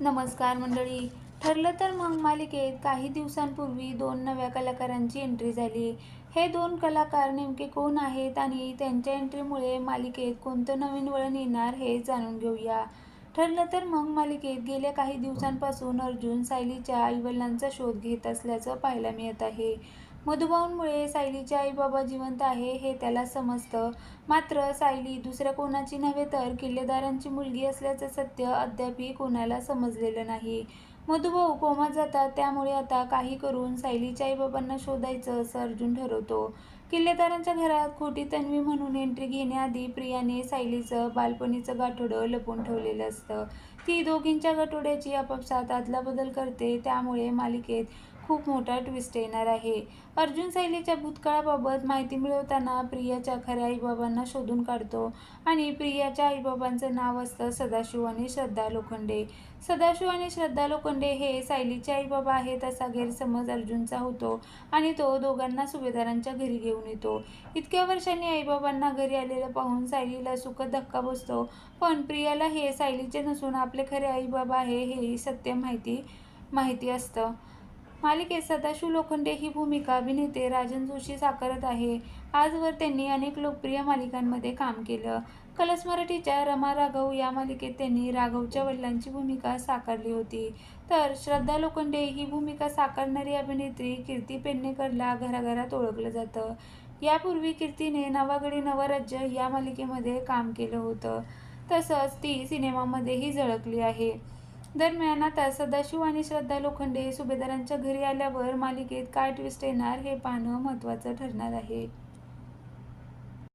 नमस्कार मंडळी. ठरलं तर मग मालिकेत काही दिवसांपूर्वी दोन नव्या कलाकारांची एंट्री झाली. हे दोन कलाकार नेमके कोण आहेत आणि त्यांच्या एंट्रीमुळे मालिकेत कोणतं नवीन वळण येणार हे जाणून घेऊया. ठरलं तर मग मालिकेत गेल्या काही दिवसांपासून अर्जुन सायलीच्या आईवडिलांचा शोध घेत असल्याचं पाहायला मिळत आहे. मधुभाऊंमुळे सायलीचे आईबाबा जिवंत आहे हे त्याला समजतं. मात्र सायली दुसऱ्या कोणाची नव्हे तर किल्लेदारांची मुलगी असल्याचं सत्य अद्यापही कोणाला समजलेलं नाही. मधुभाऊ कोमात जातात त्यामुळे आता काही करून सायलीच्या आईबाबांना शोधायचं असं अर्जुन ठरवतो. किल्लेदारांच्या घरात खोटी तन्वी म्हणून एंट्री घेण्याआधी प्रियाने सायलीचं बालपणीचं गाठोडं लपून ठेवलेलं असतं. ती दोघींच्या गाठोड्याची आपापसात अदलाबदल करते त्यामुळे मालिकेत खूप मोठा ट्विस्ट येणार आहे. अर्जुन सायलीच्या भूतकाळाबाबत माहिती मिळवताना प्रियाच्या खऱ्या आईबाबांना शोधून काढतो आणि प्रियाच्या आईबाबांचं नाव असतं सदाशिव आणि श्रद्धा लोखंडे. सदाशिव आणि श्रद्धा लोखंडे हे सायलीचे आईबाबा आहेत असा गैरसमज अर्जुनचा होतो आणि तो दोघांना सुभेदारांच्या घरी घेऊन येतो. इतक्या वर्षांनी आईबाबांना घरी आलेलं पाहून सायलीला सुखद धक्का बसतो पण प्रियाला हे सायलीचे नसून आपले खरे आईबाबा आहे हेही सत्य माहिती माहिती असतं. मालिकेत सदाशिव लोखंडे ही भूमिका अभिनेते राजन जोशी साकारत आहे. आजवर त्यांनी अनेक लोकप्रिय मालिकांमध्ये काम केलं. कलर्स मराठीच्या रमा राघव या मालिकेत त्यांनी राघवच्या वडिलांची भूमिका साकारली होती. तर श्रद्धा लोखंडे ही भूमिका साकारणारी अभिनेत्री कीर्ती पेडणेकरला घराघरात ओळखलं जातं. यापूर्वी कीर्तीने नवागडी नवराज्य या मालिकेमध्ये काम केलं होतं. तसंच ती सिनेमामध्येही झळकली आहे. दरम्यान आता सदाशिव आणि श्रद्धा लोखंडे सुभेदारांच्या घरी आल्यावर मालिकेत काय ट्विस्ट येणार हे पाहणं महत्त्वाचं ठरणार आहे.